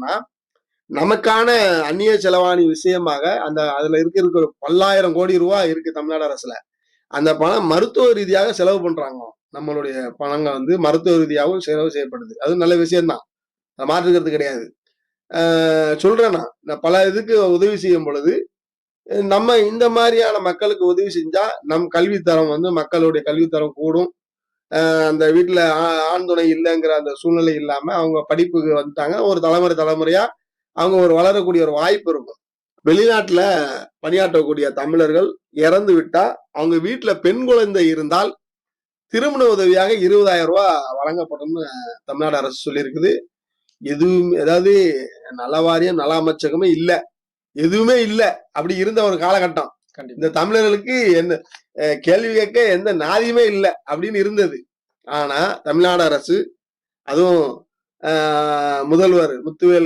என்னன்னா நமக்கான அந்நிய செலவாணி விஷயமாக அந்த அதுல இருக்க இருக்கிற பல்லாயிரம் கோடி ரூபாய் இருக்கு தமிழ்நாடு அரசுல. அந்த பணம் மருத்துவ ரீதியாக செலவு பண்றாங்க. நம்மளுடைய பணங்கள் வந்து மருத்துவ ரீதியாகவும் செலவு செய்யப்படுது. அது நல்ல விஷயம்தான். அதை மாற்றுக்கிறது கிடையாது. ஆஹ் சொல்றேன் நான் பல இதுக்கு உதவி செய்யும் பொழுது நம்ம இந்த மாதிரியான மக்களுக்கு உதவி செஞ்சா நம் கல்வித்தரம் வந்து மக்களுடைய கல்வித்தரம் கூடும். அந்த வீட்டுல ஆண் துணை இல்லைங்கிற அந்த சூழ்நிலை இல்லாம அவங்க படிப்புக்கு வந்துட்டாங்க. ஒரு தலைமுறை தலைமுறையா அவங்க ஒரு வளரக்கூடிய ஒரு வாய்ப்பு இருக்கும். வெளிநாட்டுல பணியாற்றக்கூடிய தமிழர்கள் இறந்து விட்டா அவங்க வீட்டுல பெண் குழந்தை இருந்தால் திருமண உதவியாக இருபதாயிரம் ரூபாய் வழங்கப்படும்னு தமிழ்நாடு அரசு சொல்லியிருக்குது. எதுவும் அதாவது நல வாரியம் நல அமைச்சகமே இல்ல. எதுவுமே இல்ல. அப்படி இருந்த ஒரு காலகட்டம். இந்த தமிழர்களுக்கு எந்த அஹ், கேள்வி கேட்க எந்த நாதியுமே இல்லை அப்படின்னு இருந்தது. ஆனா தமிழ்நாடு அரசு அதுவும் முதல்வர் முத்துவேல்